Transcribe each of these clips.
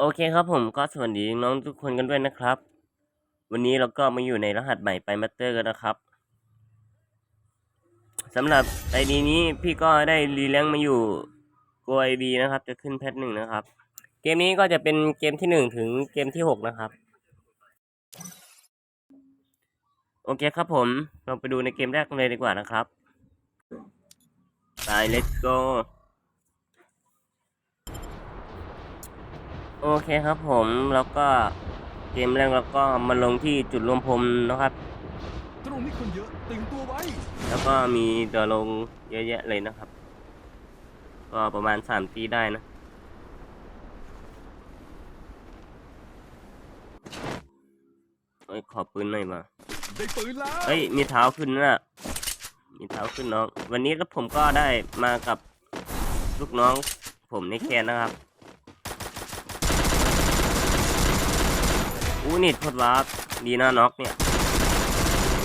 โอเคครับผมก็สวัสดีน้องทุกคนกันด้วยนะครับ วันนี้เราก็มาอยู่ในรหัสใหม่ไปมาเตอร์กันนะครับสำหรับไอดีนี้พี่ก็ได้รีแลงมาอยู่โกไอบีนะครับ จะขึ้นแพทหนึ่งนะครับ เกมนี้ก็จะเป็นเกมที่หนึ่งถึงเกมที่หกนะครับ โอเคครับผมเราไปดูในเกมแรกเลยดีกว่านะครับไป let's go โอเคครับผมแล้วก็เกมแรกเราก็มาลงที่จุดรวมพลนะครับ ตรงนี้คนเยอะตึงตัวไว้แล้วก็มีตัวลงเยอะแยะเลยนะครับ ก็ประมาณสามตีได้นะ เอ้ยขอปืนหน่อยมาได้ปืนแล้วเฮ้ยมีเท้าขึ้นนะมีเท้าขึ้นน้อง วันนี้ก็ผมก็ได้มากับลูกน้องผมในแคนนะครับ อู้นิดพดวาร์ปดีนะน็อกเนี่ย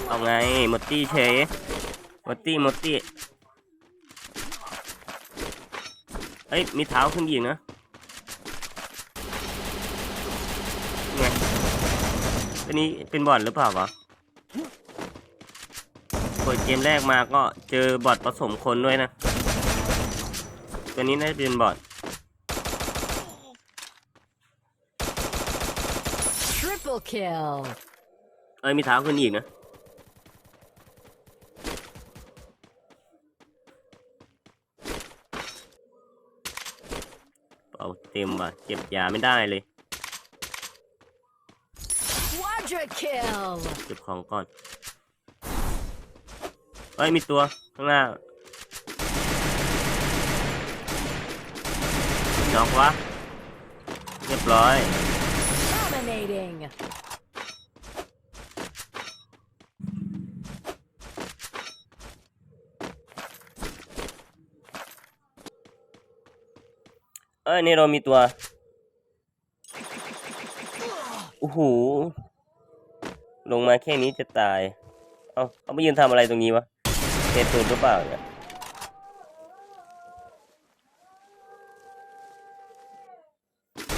เอาไงมดตี้เฉยมดตี้มดตี้เฮ้ย มีเท้าขึ้นยิงนะไงตัวนี้เป็นบอทหรือเปล่าวะเปิดเกมแรกมาก็เจอบอทผสมคนด้วยนะ ตัวนี้น่าจะเป็นบอท Triple kill. เอ้ยมีเท้าขึ้นอีกนะ เอาเต็มว่ะเก็บยาไม่ได้เลย Quadra kill. เก็บของก่อน เอ้ยมีตัวข้างหน้าน็อกวะ เรียบร้อย Dominating. เอ้ยนี่เรามีตัว โอ้โห ลงมาแค่นี้จะตาย เอาเอาไปยืนทำอะไรตรงนี้วะเทตูดหรือเปล่าเนี่ย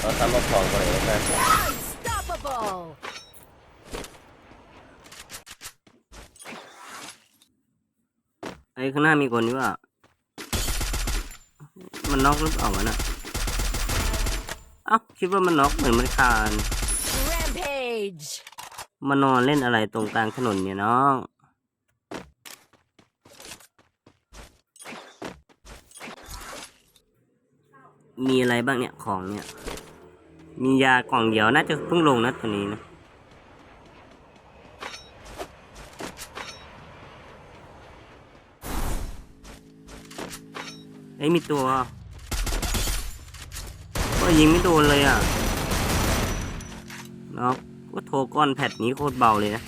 เราทำมาของก่อนเลยนะ Unstoppable. ไอ้ยข้างหน้ามีคนนี่ว่ามันน็อกหรือเปล่าวะน่ะเอ้าคิดว่ามันน็อกเหมือนมันคาน Rampage. มานอนเล่นอะไรตรงกลางถนนเนี่ยน้อง มีอะไรบ้างเนี่ยของเนี่ย มียากล่องเดียวน่าจะเพิ่งลงนะตัวนี้นะเอ้ยมีตัวก็ยิงไม่โดนเลยอะเนาะก็โทรก้อนแพดนี้โคตรเบาเลยนะ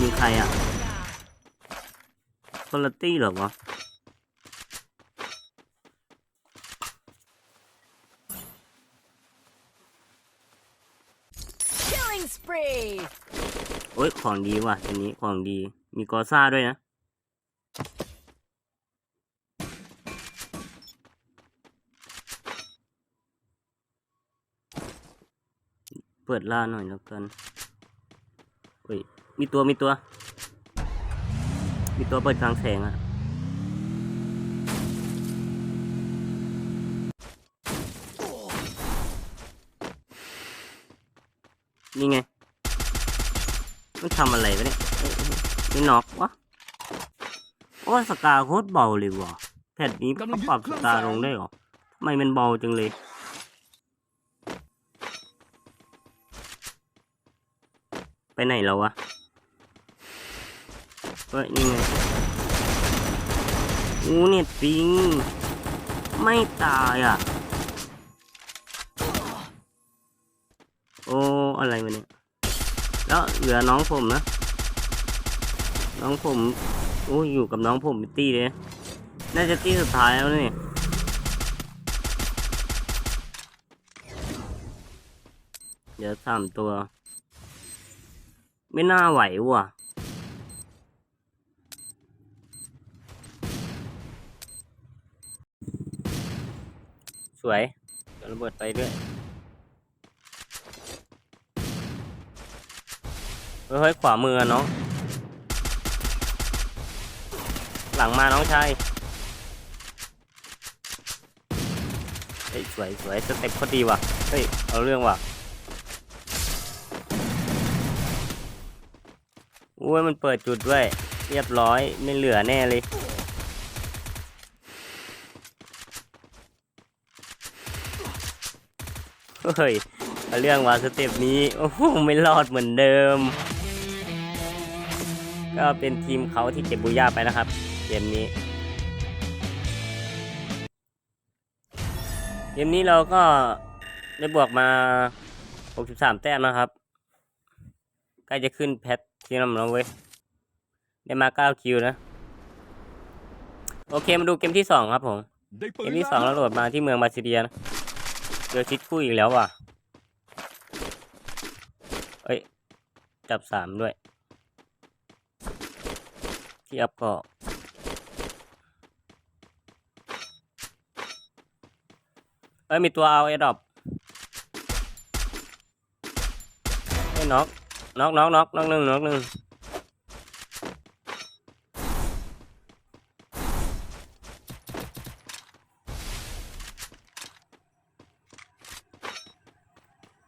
มีใครอะคุณลตี้เหรอวะ อ้ย ของดีว่ะตัวนี้ของดี มีกอซ่าด้วยนะ เปิดล่าหน่อยแล้วกันเฮ้ย มีตัว มีตัว มีตัวเปิดกลางแสงอะนี่ไง มันทำอะไรวะเนี่ยไม่น็อกวะโอ้สกาโคตรเบาเลยวะแผ่นนี้เขาปรับสกาลงได้หรอทำไมมันเบาจังเลยไปไหนแล้ววะเฮ้ยนี่ไงอู้เนี่ยปิง ไม่ตายอะ โอ้ อะไรวะเนี่ย็เหลือน้องผมนะ น้องผมอู้อยู่กับน้องผมตีเลย น่าจะตีสุดท้ายแล้วนี่เดี๋ยวสามตัว ไม่น่าไหวว่ะสวยจะระเบิดไปด้วย เฮ้ยขวามือน้องหลังมาน้องชายเฮ้ยสวยสวยสเต็ปเขาดีว่ะเฮ้ยเอาเรื่องว่ะอุ้ยมันเปิดจุดด้วย เรียบร้อยไม่เหลือแน่เลยเฮ้ยเอาเรื่องว่าสเต็ปนี้โอ้โหไม่รอดเหมือนเดิม ก็เป็นทีมเขาที่เก็บบูย่าไปนะครับ เกมนี้ เกมนี้เราก็ได้บวกมา 63 แต้มนะครับ ใกล้จะขึ้นแพทที่นำแล้วเว้ย ได้มา 9 คิวนะ โอเคมาดูเกมที่ 2 ครับผม เกมที่2เราโหลดมาที่เมืองบาซิเดียนะเจอชิดคู่อีกแล้วว่ะ เอ้ย จับสามด้วย ที่อัพก็เอ้ยมีตัวเอาเอดอปเอ้ยน็อกน็อกน็อกน็อกน็อกหนึ่งน็อกหนึ่ง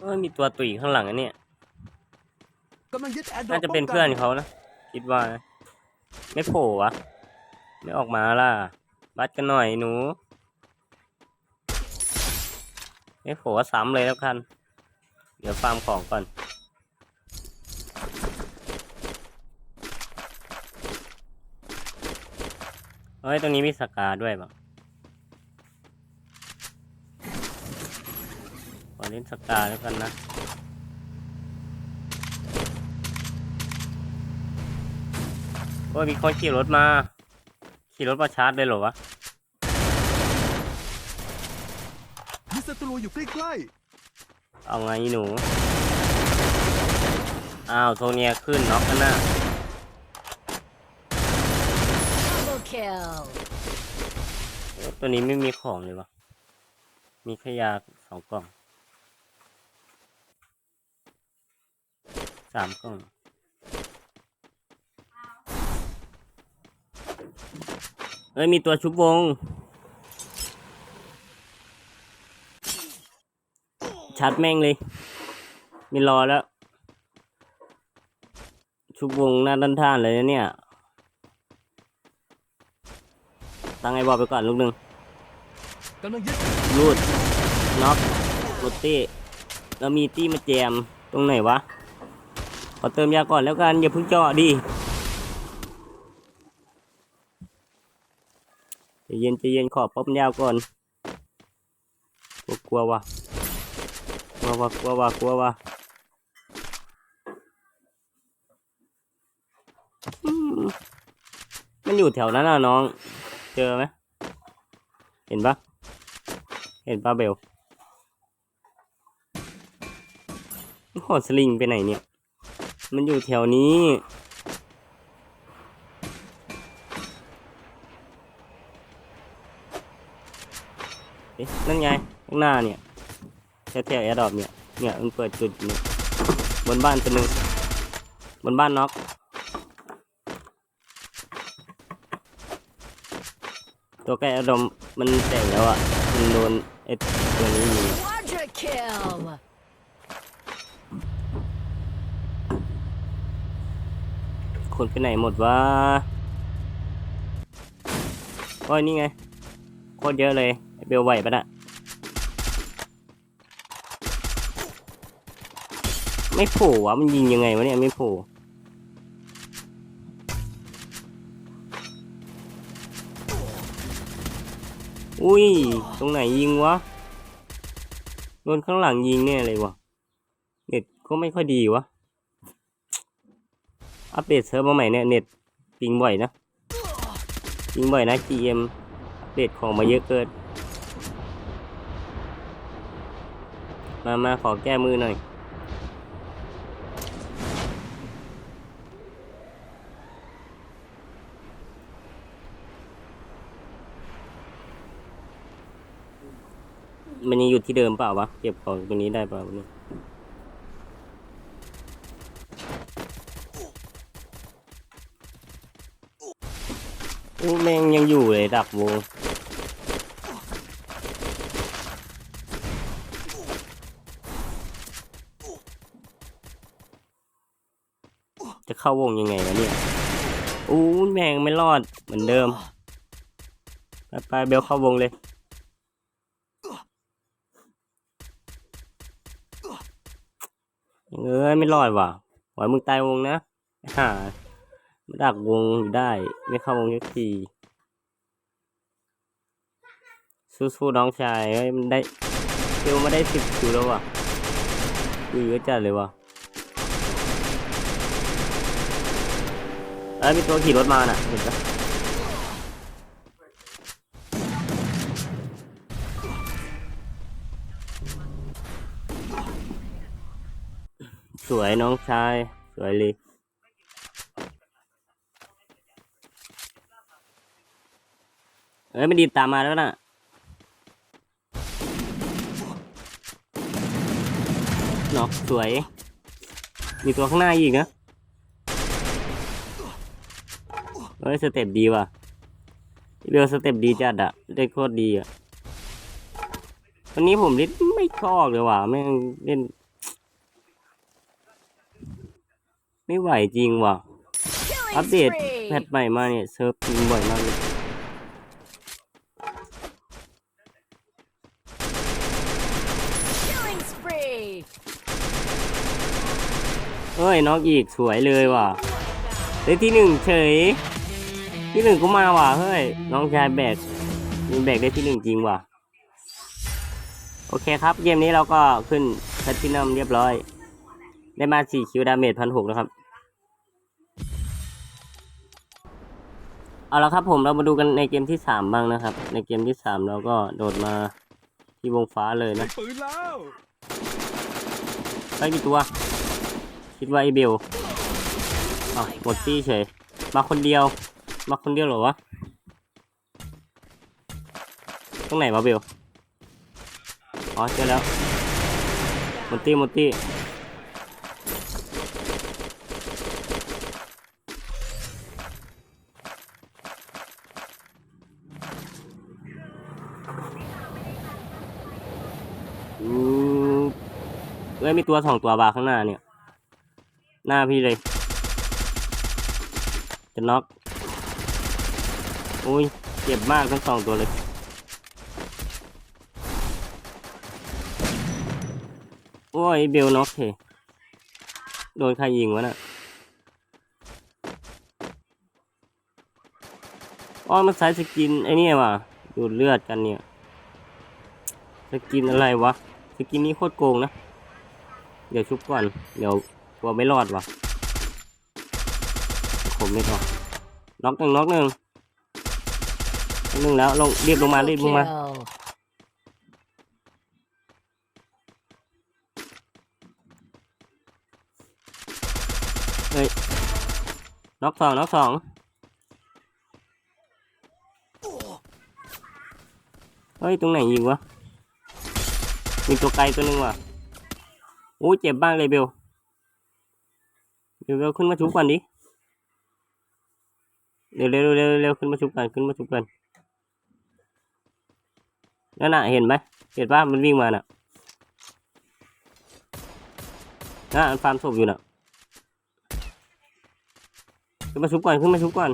เอ้ยมีตัวตุยข้างหลังอันเนี้ยกำลังยึดแอร์ดรอปน่าจะเป็นเพื่อนเขานะ คิดว่านะ ไม่โผล่วะ ไม่ออกมาล่ะ บัดกันหน่อยหนู ไม่โผล่ซ้ำเลยแล้วกัน เดี๋ยวฟาร์มของก่อน เฮ้ย ตรงนี้มีสกาด้วยป่ะขอเล่นสกาแล้วกันนะ โอ้ยมีคนขี่รถมา ขี่รถมาชาร์จเลยเหรอวะ มีศัตรูอยู่ใกล้เอาไงหนู อ้าวโซเนียขึ้นน็อกกันนะ Double kill. เอ้ยตัวนี้ไม่มีของเลยวะ มีแค่ยาสองกล่อง สามกล่อง เอ้ยมีตัวชุบวง ชัดแม่งเลย มีรอแล้ว ชุบวงหน้าด้านท่านเลยนะเนี่ย ตั้งไอ้บอลไปก่อนลูกหนึ่งยูดน็อกกดตี้แล้วมีตี้มาแจม ตรงไหนวะ ขอเติมยาก่อนแล้วกัน อย่าเพิ่งจาะดิใจ เย็นใจเย็นขอป๊อปยาวก่อนกลัวกลัววะกลัววะกลัววะกลัววะมมันอยู่แถวนั้นน่ะน้อง เจอไหมเห็นปะเห็นปะเบลหอดสลิงไปไหนเนี่ย มันอยู่แถวนี้ เอ๊ะ นั่นไงข้างหน้าเนี่ยแถวแถวแอร์ดรอปเนี่ยเนี่ยมันเปิดจุดอยู่เนี่ยบนบ้านตัวหนึ่งบนบ้านน็อกตัวใกล้แอร์ดรอปมันแตกแล้วอะมันโดนไอ้ตัวนี้ยิง Quadra kill. คนไปไหนหมดวะโอ้ยนี่ไงโคตรเยอะเลยไอ้เบลไหวปะน่ะ ไม่โผล่วะมันยิงยังไงวะเนี่ยไม่โผล่อุ้ย ตรงไหนยิงวะโดนข้างหลังยิงเนี่ยเลยวะเน็ตก็ไม่ค่อยดีวะ อัปเดตเซิร์ฟมาใหม่เนี่ยเน็ตปิงบ่อยนะปิงบ่อยนะ GM อัปเดตของมาเยอะเกิน มามาขอแก้มือหน่อย นยังอยู่ที่เดิมเปล่าวะ เก็บของตรงนี้ได้เปล่าเนี่ยอู้แมงยังอยู่เลยดักวงจะเข้าวงยังไงวะเนี่ย อู้แมงไม่รอดเหมือนเดิม ไปไปเบลเข้าวงเลย เอ้ย ไม่รอดว่ะหวายมึงตายวงนะหามาดักวงอยู่ได้ ไม่เข้าวงสักทีสู้ๆน้องชายเฮ้ยมันได้เบลมาได้สิบคิวแล้วว่ะคือเยอะจัดเลยว่ะเอ้ยมีตัวขี่รถมาน่ะเห็นปะ สวยน้องชาย สวยเลยเอ้ยมันดีดตามมาแล้วน่ะนาะสวย มีตัวข้างหน้าอีกนะเฮ้ยสเต็ปดีว่ะเรือสเต็ปดีจัดอะเล่นโคตรดีอะวันนี้ผมเล่นไม่ชอบเลยว่ะแม่งเล่น ไม่ไหวจริงว่ะ อัป Killing เดต spree. แพทใหม่มาเนี่ย เซิร์ฟจริงบ่อยมากเลย Killing spree. เอ้ยน้องอีกสวยเลยว่ะได้ที่หนึ่งเฉย ที่หนึ่งก็มาว่ะเฮ้ยน้องชายแบกมีแบกได้ที่หนึ่งจริงว่ะ โอเคครับเกมนี้เราก็ขึ้นแพทตินัมเรียบร้อย ได้มาสี่คิวดาเมจพันหกนะครับ เอาละครับผมเรามาดูกันในเกมที่สามบ้างนะครับ ในเกมที่สามเราก็โดดมาที่วงฟ้าเลยได้นะปืนแล้วไปกี่ตัว คิดว่าไอเบลอ้าวหมดตี้เฉย มาคนเดียว มาคนเดียวเหรอวะตรงไหนวะเบลอ๋อเจอแล้วหมดตี้หมดตี้อืมเอ้ยมีตัวสองตัวบาข้างหน้าเนี่ย หน้าพี่เลย จะน็อกอุ้ยเจ็บมากทั้งสองตัวเลย โอ้ยเบลน็อกเถโดนใครยิงวะน่ะอ๋อมันใช้สกินไอ้นี่ว่ะดูดเลือดกันเนี่ย สกินอะไรวะ สกินนี้โคตรโกงนะ เดี๋ยวชุบก่อน เดี๋ยวกลัวไม่รอดว่ะผมไม่รอดน็อกหนึ่งน็อกหนึ่งน็อกหนึ่งแล้วลงรีบลงมารีบลงมา Kill. น็อกสองน็อกสองเฮ้ย ตรงไหนยิงวะมีตัวไกลตัวหนึงว่ะ โอ้ยเจ็บบ้างเลยเบลเบลเบลขึ้นมาชุบก่อนดิเร็วเร็วเร็วเร็วขึ้นมาชุบกันขึ้นมาชุบกันนั่นน่ะเห็นไหมเห็นป่ะมันวิ่งมาน่ะน่ะมันฟาร์มศพอยู่น่ะขึ้นมาชุบก่อนขึ้นมาชุบก่อน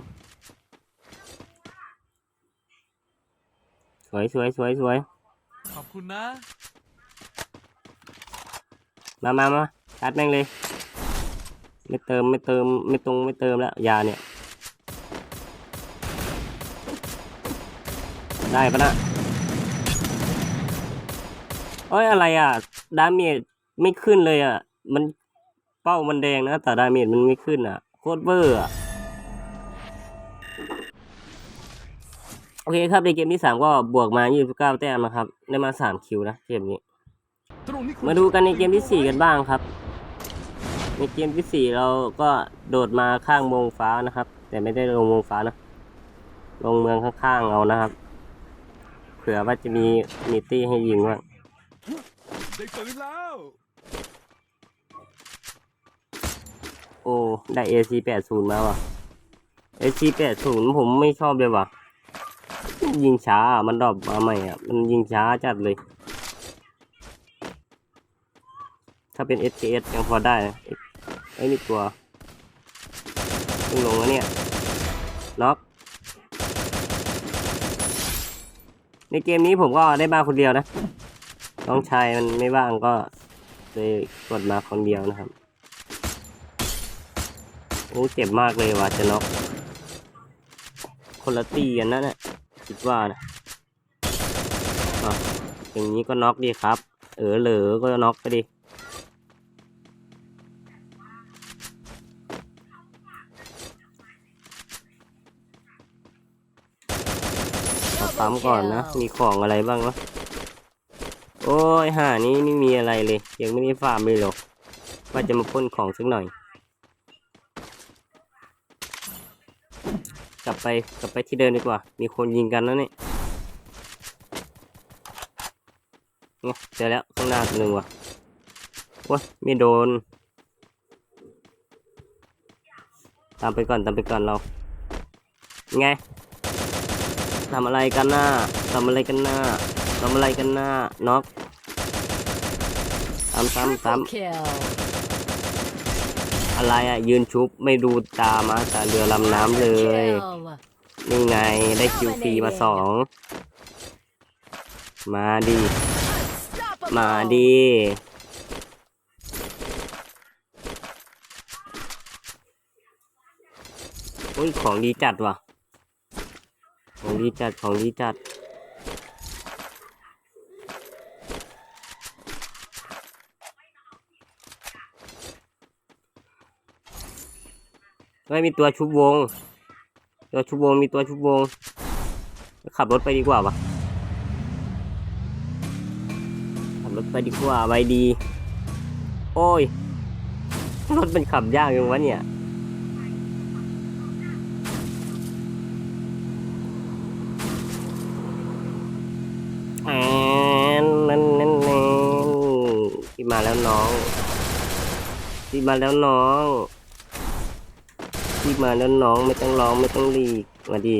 สวยสวยสวยสวยขอบคุณนะ มามามาชาร์จแม่งเลย ไม่เติมไม่เติมไม่ตรงไม่เติมแล้วยาเนี่ย ได้ปะนะเอ้ยอะไรอะ ดาเมจไม่ขึ้นเลยอะ มันเป้ามันแดงนะ แต่ดาเมจมันไม่ขึ้นอะ โคตรเบอร์อะโอเคครับในเกมที่สามก็บวกมา 29 แต้มนะครับ ได้มา 3 คิวนะ เกมนี้ มาดูกันในเกมที่สี่กันบ้างครับ ในเกมที่สี่เราก็โดดมาข้างวงฟ้านะครับ แต่ไม่ได้ลงวงฟ้านะ ลงเมืองข้างๆเอานะครับ เผื่อว่าจะมีมีตี้ให้ยิงว่างได้ปืนแล้ว โอ้ได้ AC แปดศูนย์มาว่ะ AC แปดศูนย์ผมไม่ชอบเลยว่ะ ยิงช้าอะมันดรอปมาใหม่อะ มันยิงช้าจัดเลย ถ้าเป็น SKS ยังพอได้ไอ้นี่ตัวเพิ่งลงแล้วเนี่ยน็อก ในเกมนี้ผมก็ได้มาคนเดียวนะน้องชายมันไม่ว่างก็เลยกดมาคนเดียวนะครับโอ้เจ็บมากเลยว่ะจะน็อกคนละตีกันนั่นแหละคิดว่านะอะอย่างนี้ก็น็อกดีครับ เออเหลอก็น็อกไปดิ ปั๊มก่อนนะ มีของอะไรบ้างวะโอ้ยห่านี้ไม่มีอะไรเลย ยังไม่ได้ฟาร์มเลยหรอกว่าจะมาพ่นของสักหน่อย กลับไปกลับไปที่เดินดีกว่า มีคนยิงกันแล้วนี่เนี่ยเจอแล้วข้างหน้าตัวหนึ่งว่ะโอ้ยไม่โดน ตามไปก่อนตามไปก่อนเราไง ทำอะไรกันหน้าทำอะไรกันหน้าทำอะไรกันหน้าน็อกตามตามตาม Triple kill. อะไรอะ ยืนชุบไม่ดูตามาตาเรือลำน้ำเลย Kill. นี่ไงได้คิวฟรีมาสอง มาดี Unstoppable. มาดีอุ้ยของดีจัดว่ะ ของดีจัดของดีจัดเฮ้ยมีตัวชุบวง ตัวชุบวงมีตัวชุบวง ขับรถไปดีกว่าปะขับรถไปดีกว่าไปดี โอ้ย รถมันขับยากยังวะเนี่ย ที่มาแล้วน้องที่มาแล้วน้องที่มาแล้วน้องไม่ต้องร้องไม่ต้องรีบมาดี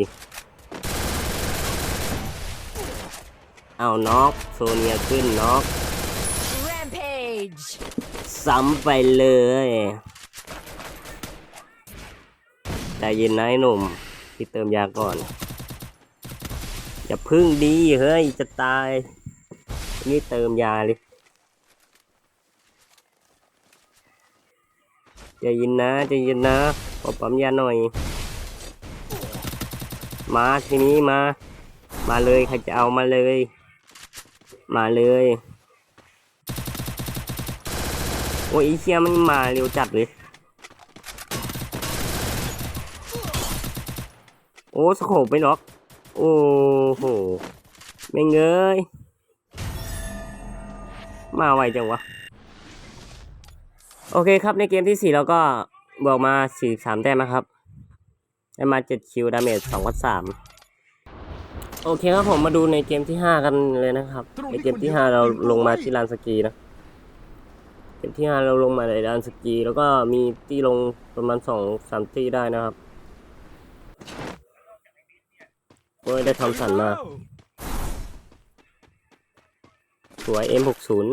เอาน็อกโซเนียขึ้นน็อก Rampage. ซ้ำไปเลยใจเย็นนะไอ้หนุ่มพี่เติมยาก่อน อย่าพึ่งดีเฮ้ยจะตาย นี่เติมยาเลย จเย็นนะจเย็นนะขอปั๊มยาหน่อย มาทีนี้มา มาเลยใครจะเอามาเลย มาเลย โอ้ยไอเชี่ยมันมาเร็วจัดเลยโอ้สโคปไปน็อก โอ้โหแม่งเอ้ยมาไวจังวะ โอเคครับในเกมที่สี่เราก็บวกมาสี่สามแต้มนะครับ ได้มาเจ็ดคิวดาเมจสองวัดสามโอเคครับผมมาดูในเกมที่ห้ากันเลยนะครับ ในเกมที่ห้าเราลงมาที่ลานสกีนะเกมที่ห้าเราลงมาในลานสกี แล้วก็มีตีลงประมาณสองสามตีได้นะครับโอ้ยได้ทอมสันมา สวย M60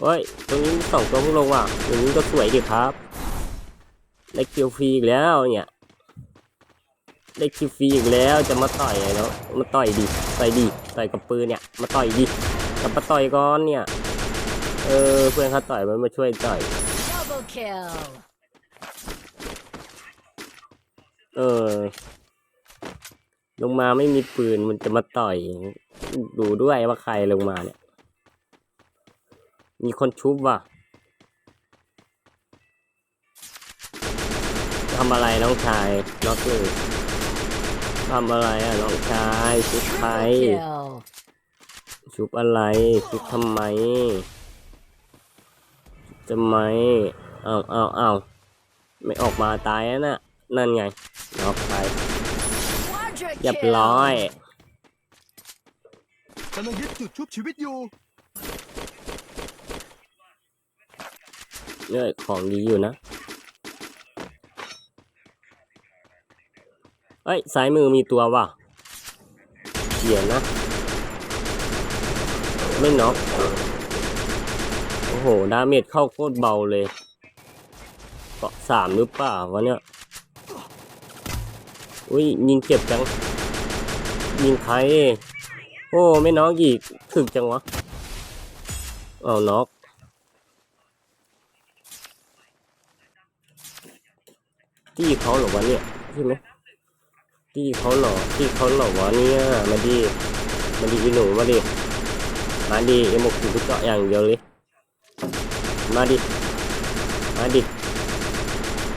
โอ้ย ตรงนี้สองตัวพวกลงว่ะอย่างนี้ก็สวยดีครับได้คิวฟรีอีกแล้วเนี่ย ได้คิวฟรีอีกแล้วจะมาต่อยไงเนาะมาต่อยดิต่อยดิต่อยกับปืนเนี่ย มาต่อยดิกลับมาต่อยก่อนเนี่ย เออเพื่อนเขาต่อยมันมาช่วยต่อย Double kill. เออ ลงมาไม่มีปืนมันจะมาต่อย ดูด้วยว่าใครลงมาเนี่ย มีคนชุบว่ะทำอะไรน้องชายน็อกเลยทำอะไรอะน้องชายชุบใคร Triple kill. ชุบอะไรชุบทำไมจะไหมเอาเอาเอาไม่ออกมาตายแล้วนะนั่นไงน็อกไป Quadra เรียบร้อย kill. กำลังยึดจุดชุบชีวิตอยู่ เนี่ยของดีอยู่นะเอ้ยซ้ายมือมีตัวว่ะเขียนนะ ไม่น็อกโอ้โห ดาเมจเข้าโคตรเบาเลยเกาะสามหรือเปล่าวะเนี่ย อุ้ยยิงเจ็บจัง ยิงใคร โอ้ ไม่น็อกอีกถึกจังวะ เอาน็อก ที่เขาเหรอวะเนี่ยใช่ไหมที่เขาเหรอที่เขาเหรอวะเนี่ยมาดีมาดีอีหนูมาดิมาดีเอ็มกถึงเจาะอย่างเดียวเลยมาดิมาดิ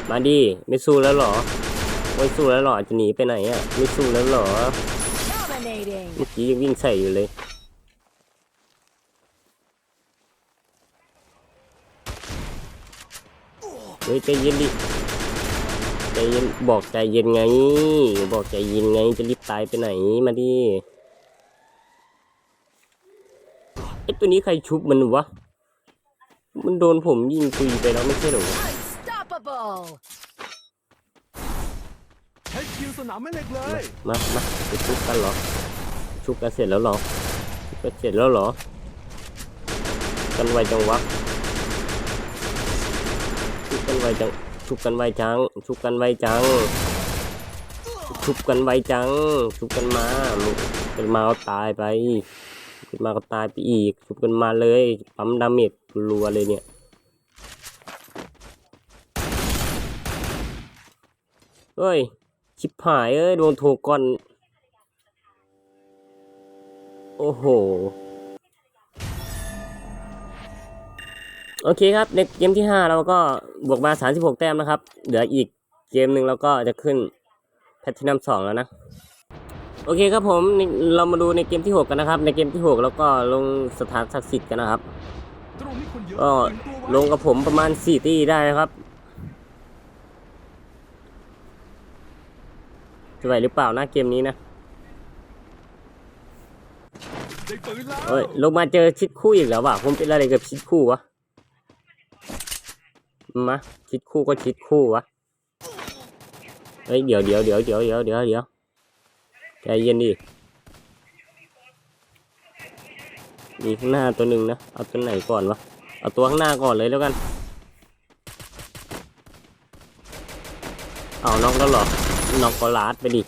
มาดิไม่สู้แล้วเหรอไม่สู้แล้วเหรอจะหนีไปไหนอะไม่สู้แล้วเหรอ Dominating. เมื่อกี้ยังวิ่งใส่อยู่เลยเฮ้ยใจเย็นดิ ใจเย็นบอกใจเย็นไง บอกใจเย็นไงจะรีบตายไปไหนมาดิไอตัวนี้ใครชุบมันวะ มันโดนผมยิงคุยไปแล้วไม่ใช่เหรอวะ Unstoppable. ใช้คิวสนามแม่เหล็กเลยมามาไปชุบกันเหรอ ชุบกันเสร็จแล้วเหรอชุบกันเสร็จแล้วเหรอ กันไวจังวะชุบกันไวจัง ชุบกันไวจัง ชุบกันไวจัง ชุบกันไวจัง ชุบกันมากันมาก็ตายไปชุบกันมาก็ตายไปอีก ชุบกันมาเลยปั๊มดาเมจรัวเลยเนี่ยเฮ้ยชิบหายเอ้ยโดนโทก่อน โอ้โห โอเคครับในเกมที่5เราก็บวกมา36แต้มนะครับ เหลืออีกเกมหนึ่งเราก็จะขึ้นแพทตินัม2แล้วนะ โอเคครับผมเรามาดูในเกมที่6กันนะครับ ในเกมที่6แล้วก็ลงสถานศักดิ์สิทธิ์กันนะครับก็ลงกับผมประมาณ4ตีได้นะครับจะไหวหรือเปล่านะเกมนี้นะเอ้ยลงมาเจอชิดคู่อีกแล้วว่ะผมเป็นอะไรกับชิดคู่วะ มาชิดคู่ก็ชิดคู่วะเฮ้ยเดี๋ยวเดี๋ยวเดี๋ยวเดี๋ยวเดี๋ยวเดี๋ยวเดี๋ยวใจเย็นดิมีข้างหน้าตัวหนึ่งนะ เอาตัวไหนก่อนวะ เอาตัวข้างหน้าก่อนเลยแล้วกัน เอาน็อกแล้วเหรอน็อกก็ลาดไปดิ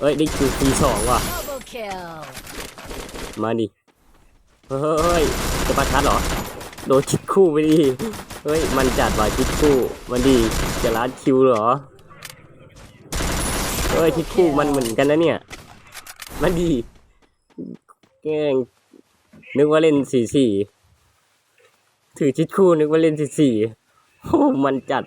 เอ้ย ได้คิวทีสองว่ะ Double kill. มาดิ เฮ้ย จะประทัดเหรอ โดนชิดคู่ไปดิเฮ้ย มันจัดว่าชิดคู่ มันดีจะล้านคิวเหรอ เฮ้ยชิดคู่มันเหมือนกันนะเนี่ย มันดีแกล้งนึกว่าเล่นสี่สี่ถือชิดคู่นึกว่าเล่นสี่สี่โอ้มันจัด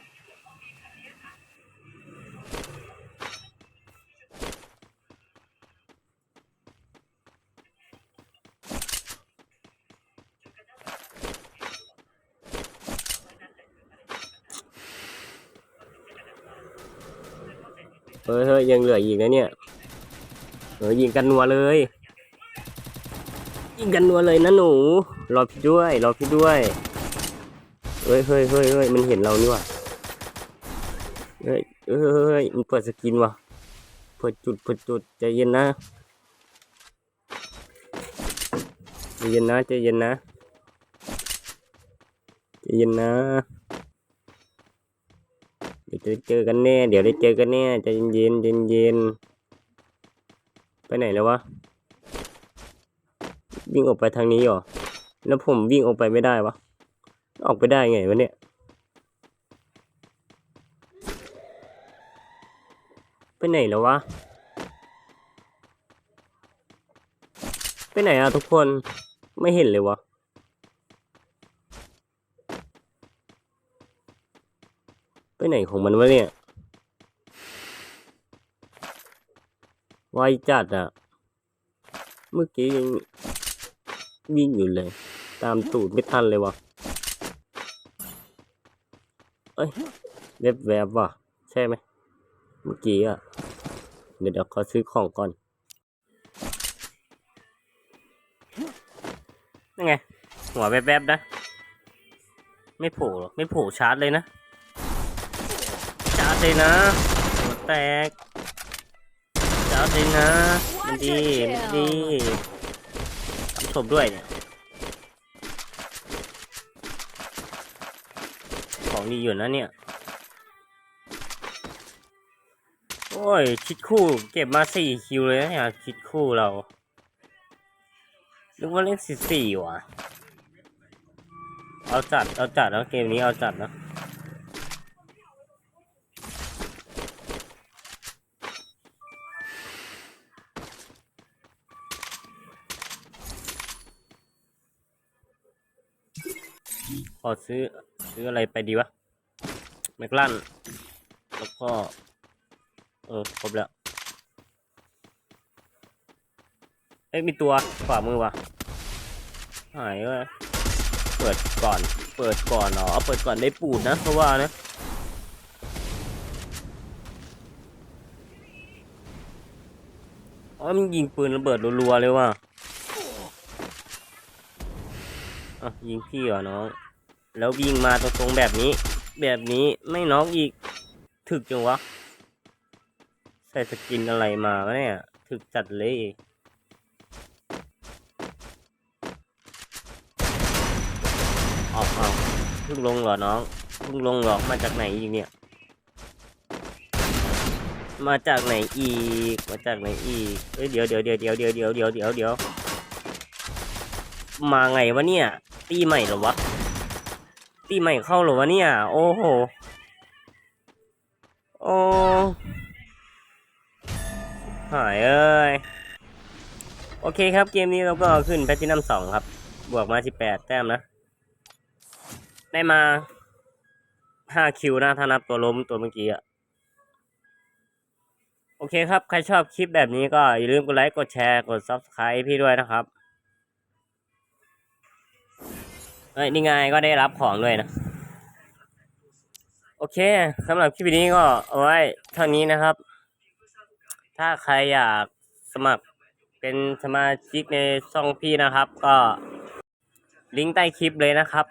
ยังเหลืออีกนะเนี่ยเออยิงกันนัวเลย ยิงกันนัวเลยนะหนู รอพี่ด้วย รอพี่ด้วย เฮ้ยเฮ้ยเฮ้ยเฮ้ยมันเห็นเรานี่ว่ะเฮ้ยเฮ้ยเฮ้ยเฮ้ยมันเปิดสกินว่ะเปิดจุดเปิดจุดใจเย็นนะใจเย็นนะใจเย็นนะใจเย็นนะ เดี๋ยวจะเจอกันแน่ เดี๋ยวได้เจอกันแน่ใจเย็นๆเย็นๆไปไหนแล้ววะ วิ่งออกไปทางนี้เหรอ แล้วผมวิ่งออกไปไม่ได้วะ ออกไปได้ไงวะเนี่ย ไปไหนแล้ววะ ไปไหนอะทุกคน ไม่เห็นเลยวะ ไปไหนของมันวะเนี่ยไวจัดอะเมื่อกี้ยังวิ่งอยู่เลย ตามตูดไม่ทันเลยวะเอ้ยแวบแวบว่ะใช่ไหมเมื่อกี้อะเดี๋ยวเดี๋ยวขอซื้อของก่อนนั่นไงหัวแวบๆนะ ไม่โผล่หรอ ไม่โผล่ชาร์จเลยนะ เลยนะหัวแตกชาร์จเลยนะ มันดี มันดีทำศพด้วยเนี่ย ของดีอยู่นะเนี่ย โอ้ยคิดคู่ เก็บมาสี่คิวเลยนะเนี่ยคิดคู่เรา นึกว่าเล่นสิสี่ว่ะ เอาจัด เอาจัดแล้วเกมนี้เอาจัดนะ อซื้อซื้ออะไรไปดีวะแมกลันแล้วก็ เออครบแล้ว เอ้ยมีตัวขวามือวะหายเลยเปิดก่อน เปิดก่อนเหรอเอาเปิดก่อนได้ปูดนะเพราะว่านะอ๋อมันยิงปืนระเบิดรัวๆเลยว่ะอะยิงพี่เหรอน้อง แล้ววิ่งมาตรงๆแบบนี้ แบบนี้ไม่น้องอีก ถึกจังวะ ใส่สกินอะไรมาวะเนี่ย ถึกจัดเลยออกเอาเพิ่งลงเหรอน้องเพิ่งลงเหรอมาจากไหนอีกเนี่ย มาจากไหนอีก มาจากไหนอีกเอ้ยเดี๋ยวเดี๋ยวเดี๋ยวเดี๋ยวเดี๋ยวเดี๋ยวเดี๋ยวเดี๋ยวเดี๋ยวมาไงวะเนี่ย ตีใหม่เหรอวะ ตีใหม่เข้าหรอวะเนี่ย โอ้โห โอ้หายเอ้ย โอเคครับเกมนี้เราก็ขึ้นแพทตินัมสองครับ บวกมาสิบแปดแต้มนะ ได้มาห้าคิวนะถ้านับตัวล้มตัวเมื่อกี้อะโอเคครับ ใครชอบคลิปแบบนี้ก็อย่าลืมกดไลค์ กดแชร์ กด subscribe พี่ด้วยนะครับ เอ้ยนี่ไงก็ได้รับของด้วยนะ โอเคสำหรับคลิปนี้ก็เอาไว้เท่านี้นะครับ ถ้าใครอยากสมัครเป็นสมาชิกในช่องพี่นะครับ ก็ลิงก์ใต้คลิปเลยนะครับ